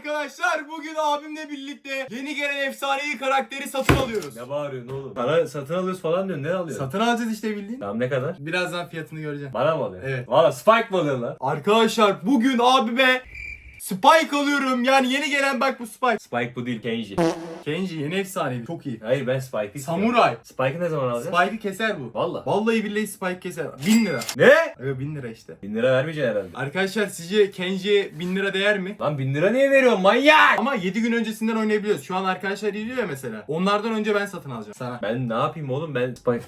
arkadaşlar bugün abimle birlikte yeni gelen efsanevi karakteri satın alıyoruz. Ne bağırıyorsun oğlum? Para satın alıyoruz falan diyorsun. Ne alıyorsun? Satın alacağız işte bildiğin. Tamam ne kadar? Birazdan fiyatını göreceğim. Bana mı alıyorsun? Evet. Valla Spike mı alıyorsun lan? Arkadaşlar bugün abime Spike alıyorum. Yani yeni gelen bak bu Spike. Spike bu değil Kenji. Kenji yeni efsanevi. Çok iyi. Hayır ben Spike'ı istiyorum. Samuray. Spike'ı ne zaman alacağız? Spike'ı keser bu. Valla. Vallahi billahi Spike keser. 1000 lira. Ne? Evet 1000 lira işte. 1000 lira vermeyeceksin herhalde. Arkadaşlar sizce Kenji'ye 1000 lira değer mi? Lan 1000 lira niye veriyorsun manyak? Ama 7 gün öncesinden oynayabiliyoruz. Şu an arkadaşlar izliyor ya mesela. Onlardan önce ben satın alacağım sana. Ben ne yapayım oğlum ben Spike...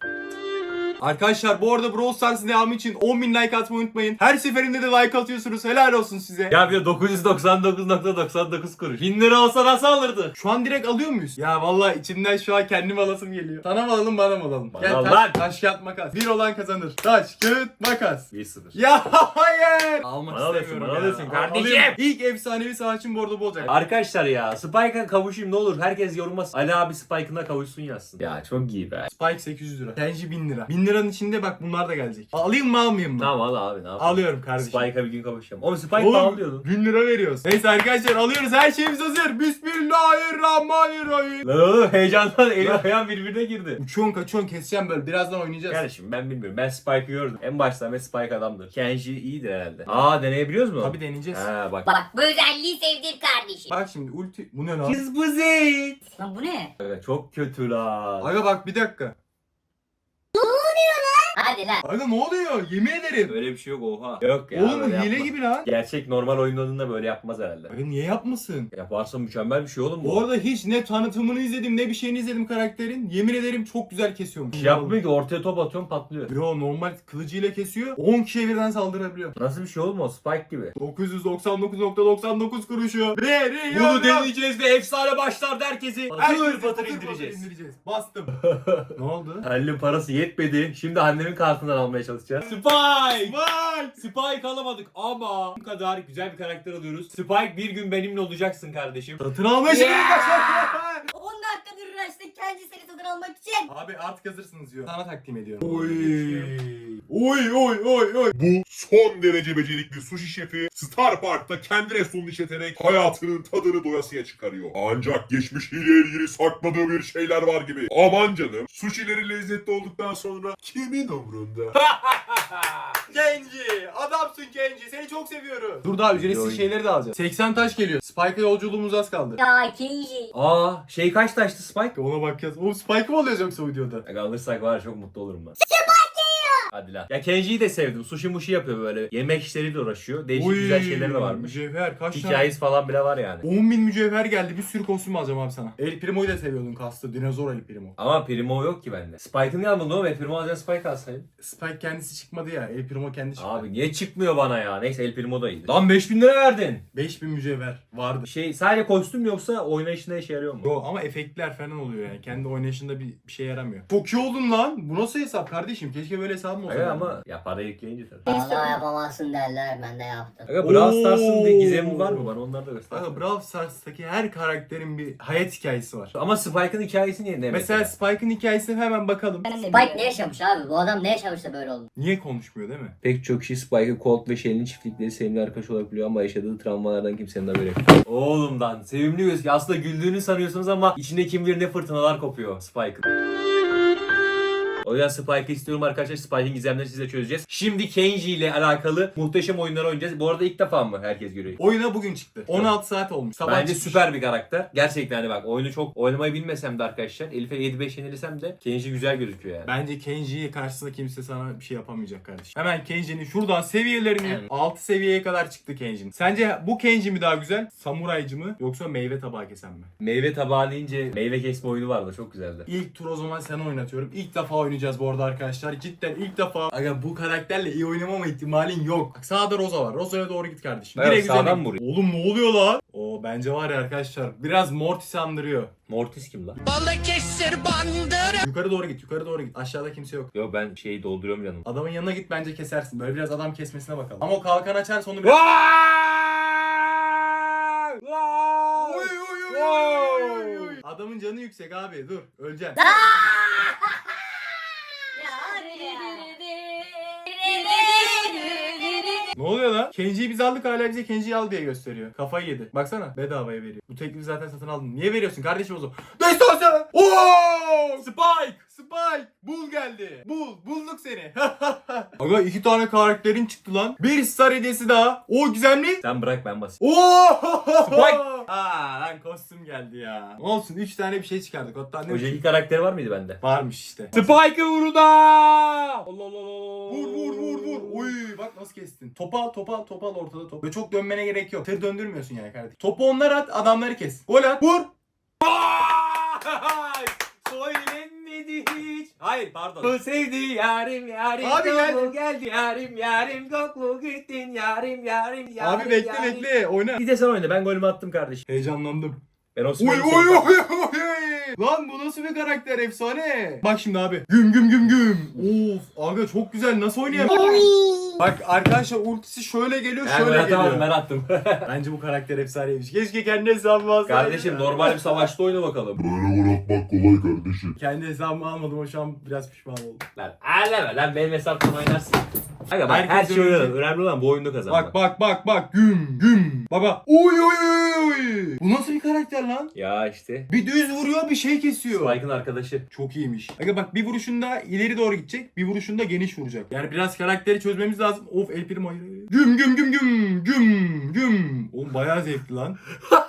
Arkadaşlar bu arada Brawl Stars devamı için 10.000 like atmayı unutmayın. Her seferinde de like atıyorsunuz. Helal olsun size. Ya bir de 999.99 kuruş. 1000 lira olsa nasıl alırdı? Şu an direkt alıyor muyuz? Ya vallahi içimden şu an kendim alasım geliyor. Sana mı alalım bana mı alalım? Bana Gel al taş, lan. taş kağıt makas. Bir olan kazanır. Taş kağıt makas. 1-0. Ya hayır. Almak Bana alıyorsun, istemiyorum bana ya. alıyorsun Al- kardeşim. alıyorum. İlk efsanevi savaşçım bu arada bu olacak. Arkadaşlar ya Spike'a kavuşayım ne olur herkes yoruma Ali abi Spike'ına kavuşsun yazsın. Ya çok iyi be. Spike 800 lira. Kenji 1000 lira. 1000 liranın içinde bak bunlar da gelecek. Alayım mı almayayım mı? Tamam al abi ne yapayım. Alıyorum kardeşim. Spike'a bir gün kavuşacağım. Oğlum Spike Oğlum, bağlıyordun. 1000 lira veriyoruz. Neyse arkadaşlar alıyoruz. Her şeyimiz hazır. Bismillahirrahmanirrahim. Lan oğlum heyecandan elim ayağım birbirine girdi. Uçuyorsun kaçıyorsun keseceğim böyle. Birazdan oynayacağız. Kardeşim ben bilmiyorum. Ben Spike'ı gördüm. En baştan ve Spike adamdır. Kenji iyidir herhalde. Aa deneyebiliyoruz mu? Tabii deneyeceğiz. Ha bak. Bak bu özelliği sevdim kardeşim. Bak şimdi ulti. Bu ne lan? Kız bu zeyt. Lan bu ne? Evet, çok kötü lan. Aga bak bir dakika. Hadi lan. Aga ne oluyor? Yemin ederim. Böyle bir şey yok oha. Yok ya. Oğlum böyle hile yapma. gibi lan. Gerçek normal oyunlarında böyle yapmaz herhalde. Aga niye yapmasın? Yaparsa mükemmel bir şey oğlum bu. Bu arada hiç ne tanıtımını izledim ne bir şeyini izledim karakterin. Yemin ederim çok güzel kesiyormuş. Şey yapmıyor ki ortaya top atıyorum patlıyor. Yo normal kılıcıyla kesiyor. 10 kişiye birden saldırabiliyor. Nasıl bir şey oğlum o Spike gibi. 999.99 kuruşu. Veriyorum. Bunu deneyeceğiz ve efsane başlarda herkesi Herkesi patır patır indireceğiz. indireceğiz. Bastım. ne oldu? Halil'in parası yetmedi. Şimdi annemin kartından almaya çalışacağız. Spike! Vay! Spike alamadık ama bu kadar güzel bir karakter alıyoruz. Spike bir gün benimle olacaksın kardeşim. Satın alma işini Yeah! başlat. 10 dakikadır uğraştık kendi seni satın almak için. Abi artık hazırsınız diyor. Sana takdim ediyorum. Oy. Oy oy oy oy. Bu son derece becerikli sushi şefi Star Park'ta kendi restoranını işleterek hayatının tadını doyasıya çıkarıyor. Ancak geçmişiyle ilgili sakladığı bir şeyler var gibi. Aman canım, sushileri lezzetli olduktan sonra kimin umrunda? Kenji! Adamsın Kenji. Seni çok seviyorum. Dur daha ücretsiz şeyleri de alacağız. 80 taş geliyor. Spike'a yolculuğumuz az kaldı. Ya Kenji. Aa şey kaç taştı Spike? Ona bakacağız. Oğlum Spike mı alıyoruz yoksa videoda? Aga alırsak var ya çok mutlu olurum ben. Hadi lan. Ya Kenji'yi de sevdim. Sushi muşi yapıyor böyle. Yemek işleriyle uğraşıyor. Değişik güzel şeyleri de varmış. Mücevher kaç tane? Hikayesi falan bile var yani. 10 bin mücevher geldi. Bir sürü kostüm alacağım abi sana. El Primo'yu da seviyordun kastı. Dinozor El Primo. Ama Primo yok ki bende. Spike'ın yanında oğlum. E, Primo alacağın Spike alsaydın. Spike kendisi çıkmadı ya. El Primo kendi çıktı. Abi niye çıkmıyor bana ya? Neyse El Primo da iyiydi. Lan 5000 lira verdin. 5000 mücevher vardı. Şey sadece kostüm yoksa oynayışında işe yarıyor mu? Yo ama efektler falan oluyor yani. Kendi oynayışında bir, bir şey yaramıyor. Çok iyi oldun lan. Bu nasıl hesap kardeşim? Keşke böyle hesabım olsa. Aga ama ya para yükleyince tabii. Vallahi yapamazsın derler ben de yaptım. Aga Brawl Stars'ın bir gizemi var mı? Bana onları da göster. Aga Brawl Stars'taki her karakterin bir hayat hikayesi var. Ama Spike'ın hikayesi niye ne Mesela Spike'ın hikayesine hemen bakalım. Spike ne yaşamış abi? Bu adam ne yaşamış da böyle oldu? Niye konuşmuyor değil mi? Pek çok kişi Spike'ı Colt ve Shelly'nin çiftlikleri sevimli arkadaş olabiliyor ama yaşadığı travmalardan kimsenin haberi yok. Oğlumdan sevimli gözüküyor. Aslında güldüğünü sanıyorsunuz ama içinde kim bilir ne fırtınalar kopuyor Spike'ın. O yüzden Spike'ı istiyorum arkadaşlar. Spike'ın gizemlerini size çözeceğiz. Şimdi Kenji ile alakalı muhteşem oyunlar oynayacağız. Bu arada ilk defa mı herkes görüyor? Oyuna bugün çıktı. 16 saat olmuş. Sabah Bence çıkmış. süper bir karakter. Gerçekten hani bak oyunu çok oynamayı bilmesem de arkadaşlar. Elif'e 7-5 yenilirsem de Kenji güzel gözüküyor yani. Bence Kenji'yi karşısında kimse sana bir şey yapamayacak kardeşim. Hemen Kenji'nin şuradan seviyelerini Evet. 6 seviyeye kadar çıktı Kenji'nin. Sence bu Kenji mi daha güzel? Samuraycı mı? Yoksa meyve tabağı kesen mi? Meyve tabağı deyince meyve kesme oyunu vardı. Çok güzeldi. İlk tur o zaman sen oynatıyorum. İlk defa oynayacağız bu arada arkadaşlar. Cidden ilk defa. Aga bu karakterle iyi oynamama ihtimalin yok. Bak sağda Rosa var. Rosa'ya doğru git kardeşim. Evet, üzerine sağdan vuruyor. Oğlum ne oluyor lan? Oo bence var ya arkadaşlar. Biraz Mortis'i andırıyor. Mortis kim lan? Yukarı doğru git. Yukarı doğru git. Aşağıda kimse yok. Yok ben şeyi dolduruyorum canım. Adamın yanına git bence kesersin. Böyle biraz adam kesmesine bakalım. Ama o kalkan açarsa onu biraz... Adamın canı yüksek abi. Dur. Öleceksin. Ne oluyor lan? Kenji'yi biz aldık hala bize Kenji'yi al diye gösteriyor. Kafayı yedi. Baksana bedavaya veriyor. Bu teklifi zaten satın aldın. Niye veriyorsun kardeşim o zaman? Destansı! Oo! Spike! Spike! Bul geldi. Bul. Bulduk seni. Aga iki tane karakterin çıktı lan. Bir star hediyesi daha. O gizemli. Sen bırak ben basayım. Oo! Spike! Aa lan kostüm geldi ya. Olsun 3 tane bir şey çıkardık. Hatta ne Önceki karakteri var mıydı bende? Varmış işte. Spike'ı vurdu da! Allah Allah Allah. Vur vur vur vur. Oy bak nasıl kestin. Topu al topu al topu al ortada top. Ve çok dönmene gerek yok. Tır döndürmüyorsun yani kardeşim. Topu onlar at adamları kes. Gol at. Vur. Söylenmedi hiç. Hayır pardon. Bu sevdi yarim yarim. Abi Goklu geldi yarim yarim. Goklu gittin yarim yarim yarim. Abi bekle yarim. bekle oyna. Bir de sen oyna ben golümü attım kardeşim. Heyecanlandım. Ben Oy Osman'ı oy oy oy oy. Lan bu nasıl bir karakter efsane. Bak şimdi abi. Güm güm güm güm. Of aga çok güzel nasıl oynayamıyor? Bak arkadaşlar ultisi şöyle geliyor Ben, şöyle ben atamadım geliyor. ben attım. Bence bu karakter efsaneymiş. Keşke kendi hesabımı alsaydım. kardeşim normal bir savaşta oyna bakalım. Böyle gol atmak kolay kardeşim. Kendi hesabımı almadım o şu an biraz pişman oldum. Lan ağlama lan benim hesaptan oynarsın. Aga bak her şey oynanır. Önemli olan bu oyunda kazanmak. Bak bak bak bak güm güm. Baba. Oy oy oy oy. Bu nasıl bir karakter lan? Ya işte. Bir düz vuruyor bir şey kesiyor. Spike'ın arkadaşı. Çok iyiymiş. Aga bak bir vuruşunda ileri doğru gidecek, bir vuruşunda geniş vuracak. Yani biraz karakteri çözmemiz lazım. Of El Primo hayır, hayır. Güm güm güm güm güm güm. Oğlum bayağı zevkli lan.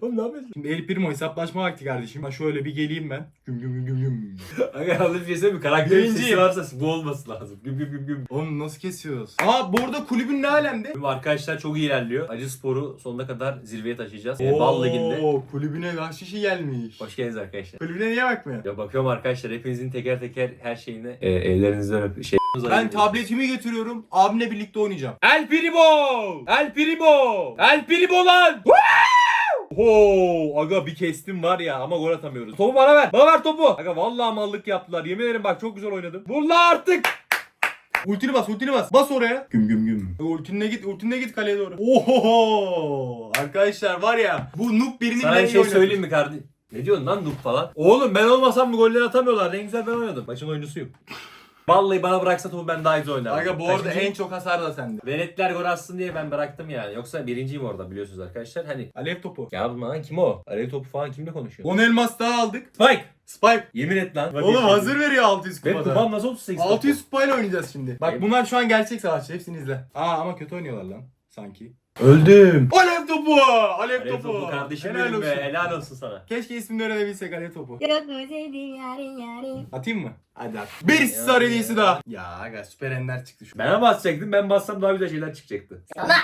Oğlum ne yapıyorsun? Şimdi El Primo hesaplaşma vakti kardeşim. Ben şöyle bir geleyim ben. Güm güm güm güm güm. Aga yalnız bir şey mi? Karakterin sesi varsa bu olması lazım. Güm güm güm güm. Oğlum nasıl kesiyoruz? Aa bu arada kulübün ne alemde? Arkadaşlar çok iyi ilerliyor. Acı sporu sonuna kadar zirveye taşıyacağız. Ee, Bal liginde. Oo, kulübüne kaç kişi gelmiş. Hoş geldiniz arkadaşlar. Kulübüne niye bakmıyor? Ya bakıyorum arkadaşlar hepinizin teker teker her şeyine e, ellerinizden öp şey. Ben tabletimi getiriyorum. Abimle birlikte oynayacağım. El Primo! El Primo! El Primo lan! Ho, aga bir kestim var ya ama gol atamıyoruz. Topu bana ver. Bana ver topu. Aga vallahi mallık yaptılar. Yemin ederim bak çok güzel oynadım. Vur la artık. Ultini bas, ultini bas. Bas oraya. Güm güm güm. Ultinle git, ultinle git kaleye doğru. Oho! Arkadaşlar var ya bu noob birinin Sana bir şey oynadı. söyleyeyim mi kardeşim? Ne diyorsun lan noob falan? Oğlum ben olmasam bu golleri atamıyorlar. En güzel ben oynadım. Maçın oyuncusuyum. Vallahi bana bıraksa topu ben daha iyi oynardım. Aga bu arada Kaçıncı? en çok hasar da sende. Veletler gol atsın diye ben bıraktım yani. Yoksa birinciyim orada biliyorsunuz arkadaşlar. Hani Alev topu. ya bu lan kim o? Alev topu falan kimle konuşuyor? 10 elmas daha aldık. Spike! Spike. Yemin et lan. Oğlum hazır veriyor 600 Benim kupada. kupam nasıl 38 600 kupayla oynayacağız şimdi. Bak bunlar şu an gerçek savaşçı. Hepsini izle. Aa ama kötü oynuyorlar lan. Sanki. Öldüm. Alev topu. Alev, Alev topu. topu kardeşim Helal benim olsun. be. Helal olsun sana. Keşke ismini öğrenebilsek Alev topu. Yok mu sevdiğim yarim yarim. Atayım mı? Hadi at. Bir star hediyesi daha. Ya aga süper ender çıktı şu. Ben basacaktım. Ben bassam daha güzel şeyler çıkacaktı.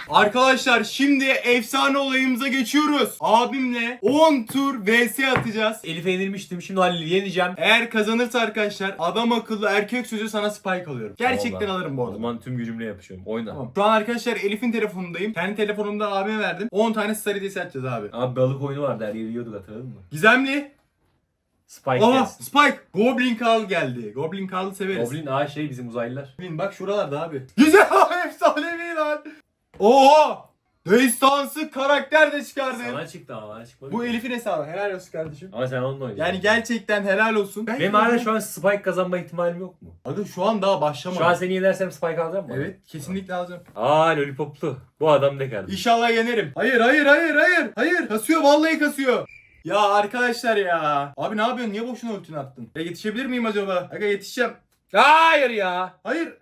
Arkadaşlar şimdi efsane olayımıza geçiyoruz. Abimle 10 tur vs atacağız. Elif'e yenilmiştim. Şimdi Halil'i yeneceğim. Eğer kazanırsa arkadaşlar adam akıllı erkek sözü sana spike alıyorum. Gerçekten Tamam alırım bu O arada. zaman tüm gücümle yapışıyorum. Oyna. Tamam. Şu an arkadaşlar Elif'in telefonundayım. Kendi telefonumda abime verdim. 10 tane star hediyesi atacağız abi. Abi balık oyunu vardı. Her yeri yiyorduk hatırladın mı? Gizemli. Spike Aha gelsin. Spike. Goblin Carl geldi. Goblin Carl'ı severiz. Goblin A şey bizim uzaylılar. Goblin bak şuralarda abi. Güzel efsanevi lan. Oha. Destansı karakter de çıkardın. Sana çıktı ama bana çıkmadı. Bu ki. Elif'in hesabı. Helal olsun kardeşim. Ama sen onunla oynayacaksın. Yani gerçekten helal olsun. Ben Benim hala şu an Spike kazanma ihtimalim yok mu? Aga şu an daha başlamadı. Şu an seni yenersem Spike alacağım mı? Evet kesinlikle alacağım. Aa lollipoplu. Bu adam ne kardeşim? İnşallah yenerim. Hayır hayır hayır hayır. Hayır kasıyor vallahi kasıyor. Ya arkadaşlar ya. Abi ne yapıyorsun? Niye boşuna ultini attın? Ya yetişebilir miyim acaba? Aga yetişeceğim. Hayır ya. Hayır.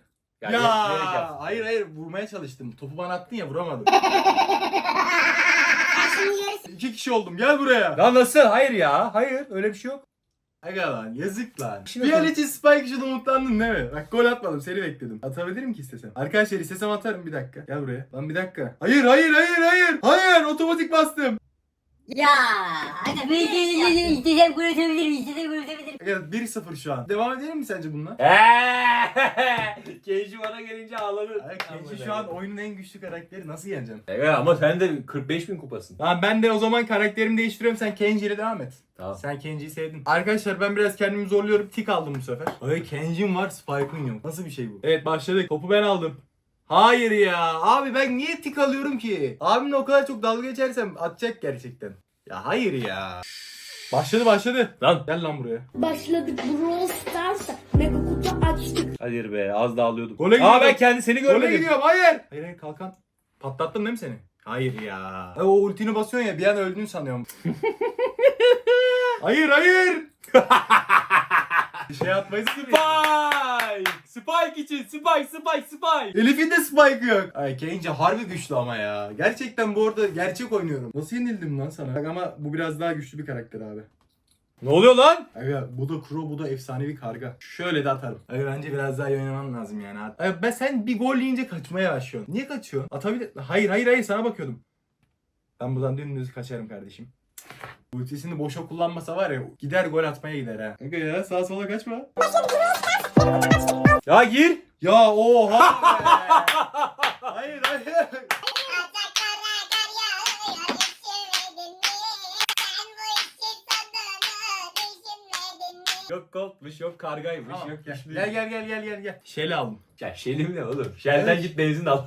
Ya, Ya, hayır hayır vurmaya çalıştım. Topu bana attın ya vuramadım. İki kişi oldum gel buraya. Lan nasıl? Hayır ya. Hayır öyle bir şey yok. Aga lan yazık lan. Şimdi bir an konu- için Spike için umutlandın değil mi? Bak gol atmadım seni bekledim. Atabilirim ki istesem. Arkadaşlar istesem atarım bir dakika. Gel buraya. Lan bir dakika. Hayır hayır hayır hayır. Hayır otomatik bastım. Ya. Hadi bir istediğim istediğim gol atabilirim. İstediğim gol atabilirim. Aga 1-0 şu an. Devam edelim mi sence bununla? Kenji bana gelince ağladı. Aga Kenji şu an oyunun en güçlü karakteri nasıl yeneceğim? Evet ama sen de 45 bin kupasın. Tamam ben de o zaman karakterimi değiştiriyorum sen Kenji ile devam et. Tamam. Sen Kenji'yi sevdin. Arkadaşlar ben biraz kendimi zorluyorum. Tik aldım bu sefer. Ay Kenji'm var Spike'ın yok. Nasıl bir şey bu? Evet başladık. Topu ben aldım. Hayır ya. Abi ben niye tik alıyorum ki? Abimle o kadar çok dalga geçersem atacak gerçekten. Ya hayır ya. Başladı başladı. Lan Gel lan buraya. Başladık Brawl Stars'a Mega kutu açtık Hayır be az daha alıyordum. Gole Aa gidiyor. ben kendi seni Gole görmedim. gidiyorum hayır. Hayır hayır kalkan. Patlattım değil mi seni? Hayır ya. E, o ultini basıyorsun ya bir an öldüğünü sanıyorum. hayır hayır. şey atmayız gibi. Spike! Spike için Spike Spike Spike. Elif'in de spike yok. Ay Kenji harbi güçlü ama ya. Gerçekten bu arada gerçek oynuyorum. Nasıl yenildim lan sana? Bak ama bu biraz daha güçlü bir karakter abi. Ne oluyor lan? Aga bu da Kuro bu da efsanevi karga. Şöyle de atarım. Aga bence biraz daha iyi oynaman lazım yani. Aga, ben sen bir gol yiyince kaçmaya başlıyorsun. Niye kaçıyorsun? Atabilir. Hayır hayır hayır sana bakıyordum. Ben buradan dümdüz kaçarım kardeşim. Ultisini boşa kullanmasa var ya gider gol atmaya gider ha. Aga ya sağa sola kaçma. Ya gir. Ya oha Yok goldmuş yok kargaymış Tamam, yok gel. gel gel gel gel gel gel. Şeli aldım. Ya Şelim ne oğlum? Şelden Evet. git benzin al.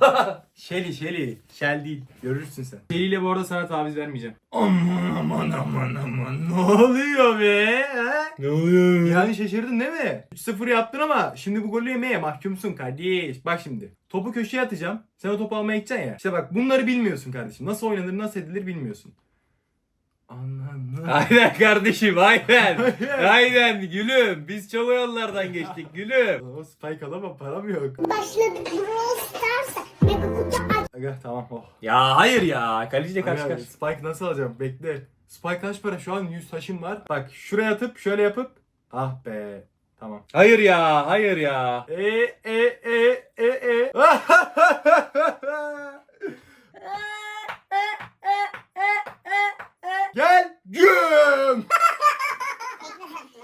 Şeli Şeli. Şel değil. Görürsün sen. Şeli ile bu arada sana taviz vermeyeceğim. Aman aman aman aman. Ne oluyor be? He? ne oluyor? Yani şaşırdın değil mi? 3-0 yaptın ama şimdi bu golü yemeye mahkumsun kardeş. Bak şimdi. Topu köşeye atacağım. Sen o topu almaya gideceksin ya. İşte bak bunları bilmiyorsun kardeşim. Nasıl oynanır, nasıl edilir bilmiyorsun. Anladın. Aynen kardeşim aynen. Aynen gülüm. Biz çok o yollardan geçtik gülüm. O spike alamam param yok. Başladık Brawl Stars'a. Mega kutu aç. Aga tamam oh. Ya hayır ya. Kaleci de kaç Aga, kaç. Spike nasıl alacağım? Bekle. Spike kaç para? Şu an 100 taşım var. Bak şuraya atıp şöyle yapıp. Ah be. Tamam. Hayır ya hayır ya. E e e e e. Gel. Güm.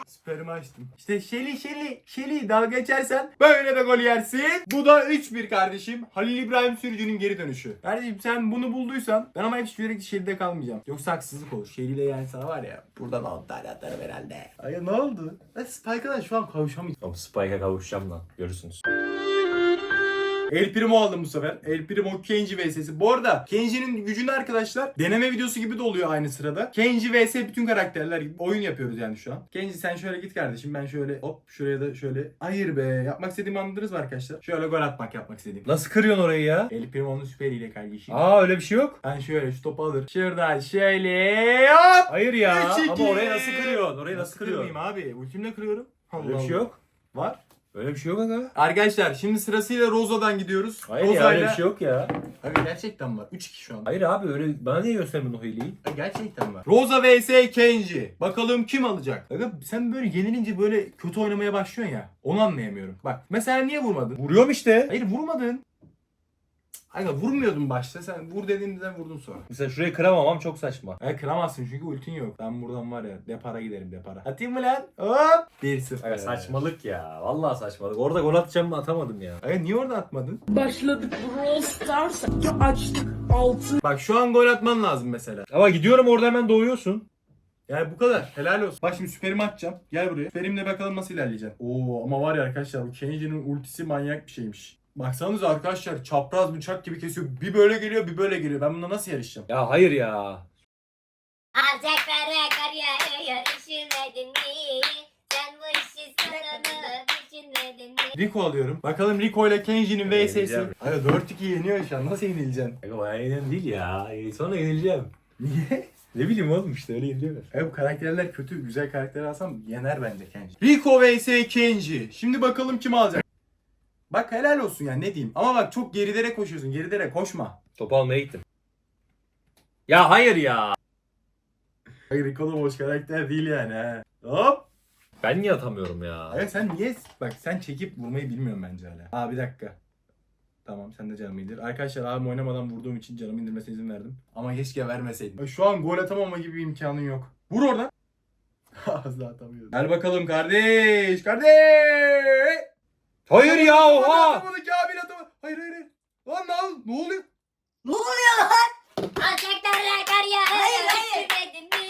Süperimi açtım. İşte Şeli Şeli Şeli dalga geçersen böyle de gol yersin. Bu da 3-1 kardeşim. Halil İbrahim Sürücü'nün geri dönüşü. Kardeşim sen bunu bulduysan ben ama hiç sürekli Şeli'de kalmayacağım. Yoksa haksızlık olur. Şeli'yle yani sana var ya buradan 10 tane atarım herhalde. Ay ne oldu? Ben Spike'a da şu an kavuşamayacağım. Oğlum Spike'a kavuşacağım lan. Görürsünüz. El Primo aldım bu sefer. El Primo Kenji vs'si. Bu arada Kenji'nin gücünü arkadaşlar deneme videosu gibi de oluyor aynı sırada. Kenji vs bütün karakterler gibi oyun yapıyoruz yani şu an. Kenji sen şöyle git kardeşim ben şöyle hop şuraya da şöyle. Hayır be yapmak istediğimi anladınız mı arkadaşlar? Şöyle gol atmak yapmak istediğim. Nasıl kırıyorsun orayı ya? El Primo'nun süperiyle kardeşim. Aa öyle bir şey yok. Ben şöyle şu topu alır. Şuradan şöyle hop. Hayır ya. Üç. Ama orayı nasıl kırıyorsun? Orayı nasıl kırmayayım kırıyorsun? abi? Ultimle kırıyorum. Öyle bir Allah şey yok. Allah. Var. Öyle bir şey yok aga. Arkadaşlar şimdi sırasıyla Roza'dan gidiyoruz. Hayır ya öyle bir şey yok ya. Abi gerçekten var. 3-2 şu an. Hayır abi öyle bana niye göstermiyorsun o hileyi? Ha, Gerçekten var. Rosa vs Kenji. Bakalım kim alacak? Aga sen böyle yenilince böyle kötü oynamaya başlıyorsun ya. Onu anlayamıyorum. Bak mesela niye vurmadın? Vuruyorum işte. Hayır vurmadın. Aga vurmuyordun başta. Sen vur dediğimden vurdun sonra. Mesela şurayı kıramamam çok saçma. Hayır kıramazsın çünkü ultin yok. Ben buradan var ya depara giderim depara. Atayım mı lan? Hop. 1-0. Aga saçmalık ya. Vallahi saçmalık. Orada gol atacağım mı atamadım ya. Aga niye orada atmadın? Başladık Brawl Stars'a. Açtık altın. Bak şu an gol atman lazım mesela. Ama gidiyorum orada hemen doğuyorsun. Yani bu kadar. Helal olsun. Bak şimdi süperimi atacağım. Gel buraya. Süperimle bakalım nasıl ilerleyeceğim. Oo ama var ya arkadaşlar bu Kenji'nin ultisi manyak bir şeymiş. Baksanıza arkadaşlar çapraz bıçak gibi kesiyor. Bir böyle geliyor bir böyle geliyor. Ben bununla nasıl yarışacağım? Ya hayır ya. Alçaklara kar yağıyor üşümedin mi? Sen bu işi sonunu düşünmedin mi? Rico alıyorum. Bakalım Rico ile Kenji'nin vs'si. Yenileceğim. Hayır 4-2 yeniyor şu an. Nasıl yenileceksin? Aga bayağı yenileceğim değil ya. Sonra yenileceğim. Niye? Ne bileyim oğlum işte öyle yeniliyorlar. E bu karakterler kötü. Güzel karakter alsam yener bence Kenji. Rico vs Kenji. Şimdi bakalım kim alacak? Bak helal olsun yani ne diyeyim. Ama bak çok gerilere koşuyorsun. Gerilere koşma. Topu almaya gittim. Ya hayır ya. Hayır Rico da boş karakter değil yani ha. Hop. Ben niye atamıyorum ya? Hayır sen niye bak sen çekip vurmayı bilmiyorsun bence hala. Aa bir dakika. Tamam sen de canımı indir. Arkadaşlar abim oynamadan vurduğum için canımı indirmesine izin verdim. Ama keşke vermeseydim. Şu an gol atamama gibi bir imkanın yok. Vur oradan. Az daha atamıyorum. Gel bakalım kardeş. Kardeş. Hayır ya oha. Atamadı Kamil atamadı. Hayır hayır hayır. Lan ne, ne oluyor? Ne oluyor lan? Alçaklara kar yağıyor Hayır, hayır.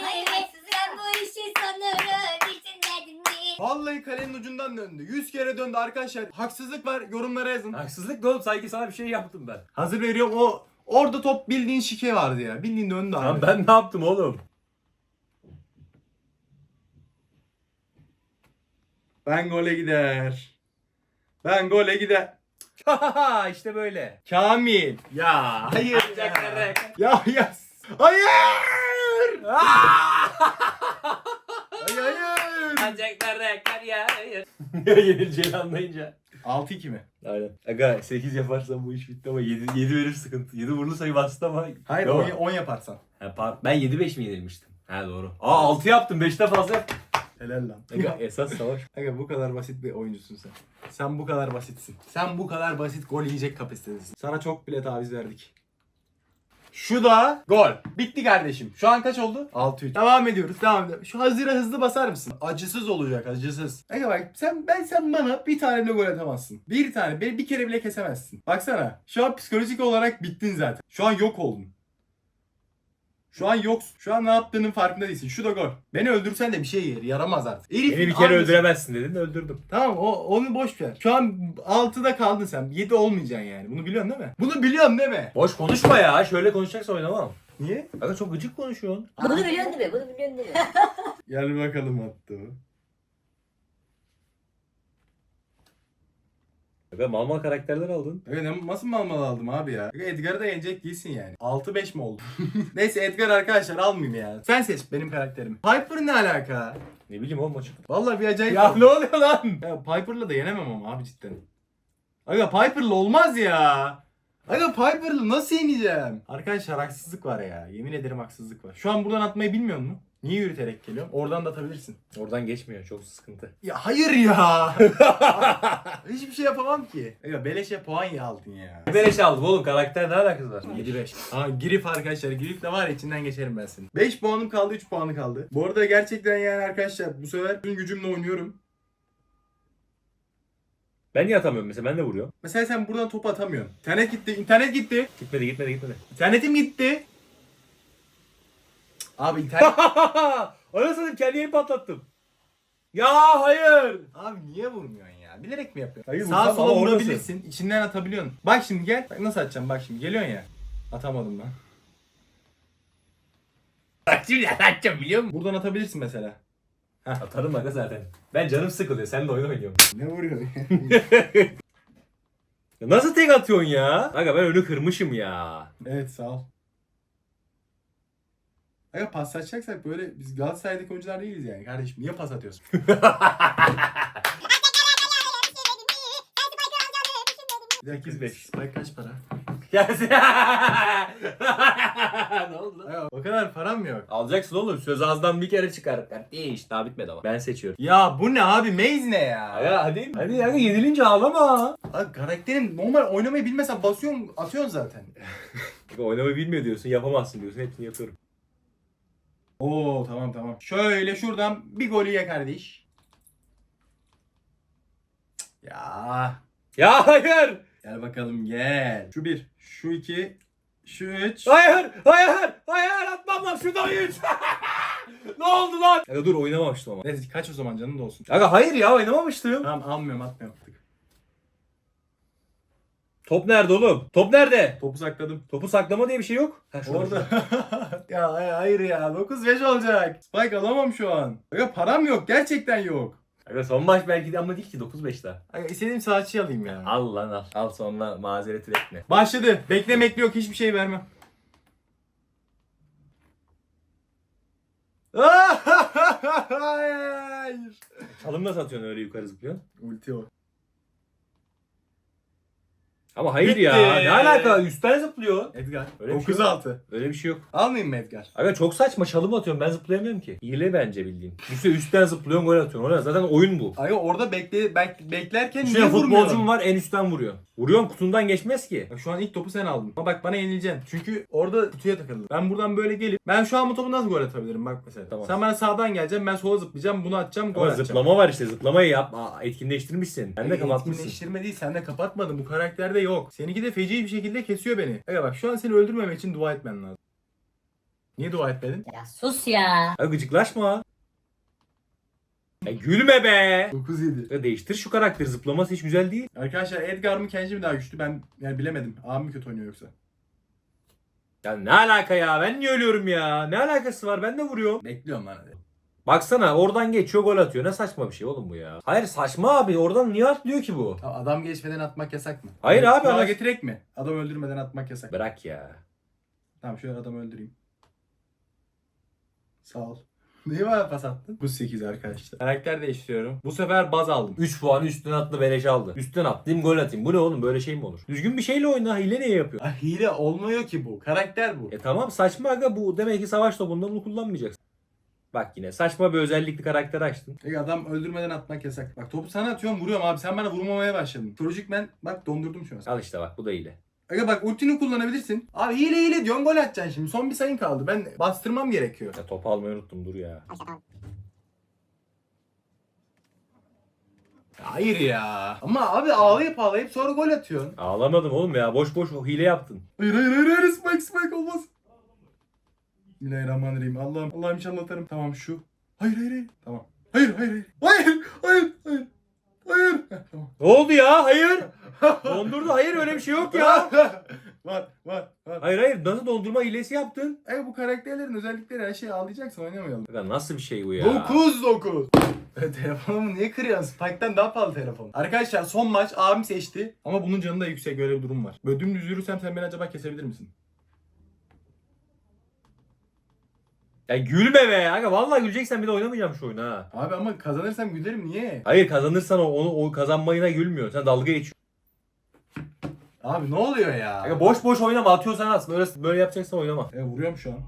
Hayır, haksızlık. Sen bu işi sonunu düşünmedin mi? Vallahi kalenin ucundan döndü. 100 kere döndü arkadaşlar. Haksızlık var yorumlara yazın. Haksızlık da oğlum sanki sana bir şey yaptım ben. Hazır veriyorum o orada top bildiğin şike vardı ya. Bildiğin döndü abi. Lan ben ne yaptım oğlum? Ben gole gider. Ben gole gider. işte böyle. Kamil. Ya hayır Ancak ya. Ya ya. Hayır. hayır hayır. Ancak kar yağıyor. Yenileceğini anlayınca. 6-2 mi? Aynen. Aga 8 yaparsan bu iş bitti ama 7, 7 verir sıkıntı. 7 vurulu sayı bastı ama. Hayır Yok. 10 yaparsan. Ha, par- ben 7-5 mi yenilmiştim? Ha doğru. Aa 6 yaptım 5'te fazla yaptım. Helal lan. Aga esas savaş. Aga bu kadar basit bir oyuncusun sen. Sen bu kadar basitsin. Sen bu kadar basit gol yiyecek kapasitedesin. Sana çok bile taviz verdik. Şu da gol. Bitti kardeşim. Şu an kaç oldu? 6-3. Devam ediyoruz. Devam ediyoruz. Şu hazıra hızlı basar mısın? Acısız olacak acısız. Aga bak sen ben sen bana bir tane bile gol atamazsın. Bir tane beni bir kere bile kesemezsin. Baksana. Şu an psikolojik olarak bittin zaten. Şu an yok oldun. Şu an yoksun. Şu an ne yaptığının farkında değilsin. Şu da gol. Beni öldürsen de bir şey yer. Yaramaz artık. Herifin Beni bir kere aynısı. öldüremezsin dedin öldürdüm. Tamam o, onu boş ver. Şu an 6'da kaldın sen. 7 olmayacaksın yani. Bunu biliyorsun değil mi? Bunu biliyorsun değil mi? Boş konuşma ya. Şöyle konuşacaksa oynamam. Niye? Aga çok gıcık konuşuyorsun. Bunu biliyorsun değil mi? Bunu biliyorsun değil mi? Gel bakalım attı. Aga mal mal karakterler aldın. Evet nasıl mal mal aldım abi ya? Edgar'ı da yenecek değilsin yani. 6-5 mi oldu? Neyse Edgar arkadaşlar almayayım ya. Sen seç benim karakterimi. Piper ne alaka? Ne bileyim oğlum maçı. Vallahi bir acayip. Ya oldu. ne oluyor lan? Ya Piper'la da yenemem ama abi cidden. Aga Piper'la olmaz ya. Aga Piper'la nasıl yeneceğim? Arkadaşlar haksızlık var ya. Yemin ederim haksızlık var. Şu an buradan atmayı bilmiyor musun? Niye yürüterek geliyorum? Oradan da atabilirsin. Oradan geçmiyor çok sıkıntı. Ya hayır ya. Hiçbir şey yapamam ki. Aga beleşe puan ya aldın ya. Beleş aldım oğlum karakter ne alakası var? 7-5. Ha Grif arkadaşlar. Grif de var ya içinden geçerim ben senin. 5 puanım kaldı 3 puanı kaldı. Bu arada gerçekten yani arkadaşlar bu sefer tüm gücümle oynuyorum. Ben niye atamıyorum mesela ben de vuruyorum. Mesela sen buradan top atamıyorsun. İnternet gitti. internet gitti. Gitmedi gitmedi gitmedi. İnternetim gitti. Abi internet... Anasını satayım kendi yerimi patlattım. Ya hayır. Abi niye vurmuyorsun ya? Bilerek mi yapıyorsun? Hayır, Sağa vursam sola ama vurabilirsin. İçinden atabiliyorsun. Bak şimdi gel. Bak nasıl atacağım bak şimdi. Geliyorsun ya. Atamadım ben. Bak şimdi atacağım biliyor musun? Buradan atabilirsin mesela. Atarım aga zaten. Ben canım sıkılıyor. Sen de oyun oynuyorum. Ne vuruyorsun Ya nasıl tek atıyorsun ya? Aga ben önü kırmışım ya. evet sağ ol. Aga pas atacaksak böyle biz Galatasaray'daki oyuncular değiliz yani kardeşim. Niye pas atıyorsun? Bir dakika. 8-5. Spike kaç para? Gelsin. ne oldu lan? Aga, o kadar param yok? Alacaksın oğlum. Söz ağızdan bir kere çıkar. Kardeş daha bitmedi ama. Ben seçiyorum. Ya bu ne abi? Maze ne ya? Aga hadi. Hadi aga yenilince ağlama. Abi karakterin normal oynamayı bilmesen basıyorsun atıyorsun zaten. Oynamayı bilmiyor diyorsun. Yapamazsın diyorsun. Hepsini yapıyorum. Oo tamam tamam. Şöyle şuradan bir golü ye kardeş. Ya Ya hayır. gel bakalım gel. Şu bir, şu iki, şu üç. Hayır. Hayır. Hayır. Atmam lan. Şuradan üç. ne oldu lan? Aga dur oynamamıştım ama. Neyse kaç o zaman canın da olsun. Aga hayır ya oynamamıştım. Tamam almıyorum atmıyorum. Top nerede oğlum? Top nerede? Topu sakladım. Topu saklama diye bir şey yok. Ha, şurada, Orada. şurada. ya hay- hayır ya 9-5 olacak. Spike alamam şu an. Aga param yok gerçekten yok. Aga son maç belki de ama değil ki 9-5 daha. Aga istediğim saatçi alayım ya. Al lan al. Al sonra mazeret üretme. Başladı. Beklemekli yok hiçbir şey vermem. Hayır. Çalım nasıl atıyorsun öyle yukarı zıplıyorsun? Ulti o. Ama hayır Bitti. ya. Ne alaka? Üstten zıplıyor. Edgar. Öyle bir şey 9-6. Öyle bir şey yok. Almayayım mı Edgar? Aga çok saçma çalım atıyorum. Ben zıplayamıyorum ki. Hile bence bildiğin. Üstte üstten zıplıyorsun gol atıyorsun. Öyle zaten oyun bu. Aga orada bekle, bek- beklerken niye vurmuyorum? futbolcum var en üstten vuruyor. Vuruyorsun kutundan geçmez ki. Bak şu an ilk topu sen aldın. Ama bak bana yenileceksin. Çünkü orada kutuya takıldım. Ben buradan böyle gelip ben şu an bu topu nasıl gol atabilirim bak mesela. Tamam. Sen bana sağdan geleceksin ben sola zıplayacağım bunu atacağım gol Ama atacağım. zıplama var işte. Zıplamayı yap. Aa, etkinleştirmişsin. Ben de kapatmışsın. Etkinleştirme değil sen de kapatmadın bu karakterde yok. Seninki de feci bir şekilde kesiyor beni. Aga bak şu an seni öldürmemek için dua etmen lazım. Niye dua etmedin? Ya sus ya. Aga gıcıklaşma. Ya gülme be. 9-7. Ya değiştir şu karakteri. Zıplaması hiç güzel değil. Arkadaşlar Edgar mı Kenji mi daha güçlü ben yani bilemedim. Abim mi kötü oynuyor yoksa? Ya ne alaka ya? Ben niye ölüyorum ya? Ne alakası var? Ben de vuruyorum. Bekliyorum lan hadi. Baksana oradan geçiyor gol atıyor. Ne saçma bir şey oğlum bu ya. Hayır saçma abi. Oradan niye atlıyor ki bu? Ya Adam geçmeden atmak yasak mı? Hayır abi, Daha adam- getirek mi? Adam öldürmeden atmak yasak. Bırak ya. Tamam şöyle adamı öldüreyim. Sağ ol. Niye bana pas attın? Bu 8 arkadaşlar. Karakter değiştiriyorum. Bu sefer baz aldım. 3 puanı üstüne attı beleş aldı. Üstten atlayayım gol atayım. Bu ne oğlum böyle şey mi olur? Düzgün bir şeyle oyna. Hile niye yapıyor? Ah, hile olmuyor ki bu. Karakter bu. E tamam saçma aga bu. Demek ki savaş topunda bunu kullanmayacaksın. Bak yine saçma bir özellikli karakter açtın. Peki adam öldürmeden atmak yasak. Bak topu sana atıyorum vuruyorum abi. Sen bana vurmamaya başladın. Çocuk ben bak dondurdum şu an. Al işte bak bu da hile. Aga bak ultini kullanabilirsin. Abi hile hile diyorsun gol atacaksın şimdi. Son bir sayın kaldı. Ben bastırmam gerekiyor. Ya topu almayı unuttum dur ya. Hayır ya. Ama abi ağlayıp ağlayıp sonra gol atıyorsun. Ağlamadım oğlum ya. Boş boş o hile yaptın. Hayır hayır hayır hayır spike spike olmaz. Bismillahirrahmanirrahim. Allah'ım Allah'ım inşallah atarım. Tamam şu. Hayır hayır hayır. Tamam. Hayır hayır hayır. Hayır hayır hayır. Hayır. Tamam. Ne oldu ya? Hayır. Dondurdu. Hayır öyle bir şey yok ya. var var var. Hayır hayır nasıl dondurma hilesi yaptın? Ay bu karakterlerin özellikleri her şeyi ağlayacaksın oynamayalım. Ya nasıl bir şey bu ya? 9 9. Telefonumu niye kırıyorsun? Spike'tan daha pahalı telefon. Arkadaşlar son maç abim seçti. Ama bunun canı da yüksek böyle bir durum var. Böyle dümdüz yürürsem sen beni acaba kesebilir misin? Ya gülme be aga. Vallahi güleceksen bir de oynamayacağım şu oyunu ha. Abi ama kazanırsam gülerim niye? Hayır kazanırsan o, onu o kazanmayına gülmüyor. Sen dalga geçiyorsun. Abi ne oluyor ya? Aga boş boş oynama. Atıyorsan at. Böyle, böyle yapacaksan oynama. E, vuruyorum şu an.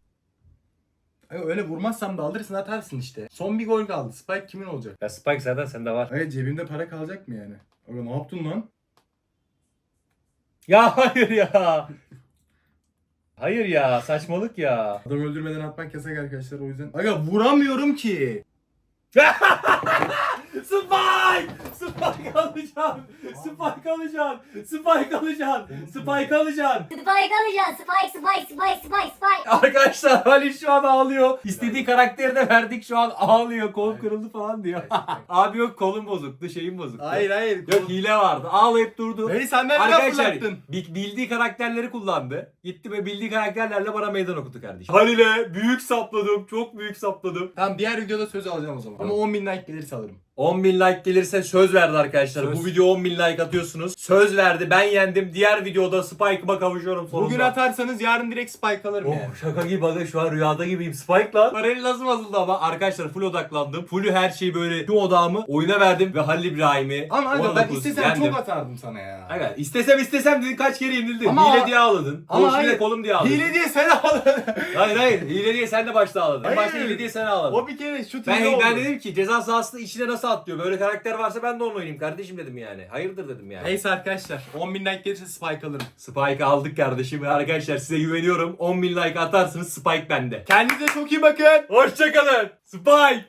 Aga, öyle vurmazsam da alırsın atarsın işte. Son bir gol kaldı. Spike kimin olacak? Ya Spike zaten sende var. Aga cebimde para kalacak mı yani? Aga ne yaptın lan? Ya hayır ya. Hayır ya saçmalık ya. Adam öldürmeden atmak yasak arkadaşlar o yüzden. Aga vuramıyorum ki. Spike! Spike alacaksın. Spike alacaksın. Spike alacaksın. Spike alacaksın. Spike alacağız. Spike, spike, spike, spike, spike. Arkadaşlar Ali şu an ağlıyor. İstediği karakteri de verdik şu an ağlıyor. Kolum kırıldı falan diyor. Abi yok kolum bozuktu şeyim bozuktu. Hayır hayır. Yok hile vardı. Ağlayıp durdu. Hey sen nereden Arkadaşlar fırlattın? bi- bildiği karakterleri kullandı. Gitti ve bildiği karakterlerle bana meydan okudu kardeşim. Halil'e büyük sapladım. Çok büyük sapladım. Tamam diğer videoda söz alacağım o zaman. Ama 10 bin like gelirse alırım. 10 bin like gelirse söz verdi arkadaşlar. Söz. Bu video 10 bin like atıyorsunuz. Söz verdi. Ben yendim. Diğer videoda Spike'ıma kavuşuyorum sonunda. Bugün atarsanız yarın direkt spike alırım Oh yani. şaka gibi aga şu an rüyada gibiyim. Spike lan. Paralel nasıl bozuldu ama arkadaşlar full odaklandım. Full her şeyi böyle tüm odağımı oyuna verdim ve Halil İbrahim'i Ama aga ben 19 istesem yendim. çok atardım sana ya. Aga istesem istesem dedin kaç kere yenildin. Ama- Hile diye ağladın. Ama Koş bile kolum diye ağladın. Hile diye sen ağladın. Hayır hayır hile diye sen de başta ağladın. Hayır. başta hile diye sen ağladın. o bir kere şu ben, oldu. ben dedim ki ceza sahasında içine nasıl atlıyor? Böyle karakter varsa ben de onu oynayayım kardeşim dedim yani. Hayırdır dedim yani. Neyse arkadaşlar 10 bin like gelirse spike alırım. Spike aldık kardeşim. Arkadaşlar size güveniyorum. 10.000 like atarsınız Spike bende. Kendinize çok iyi bakın. Hoşçakalın. Spike.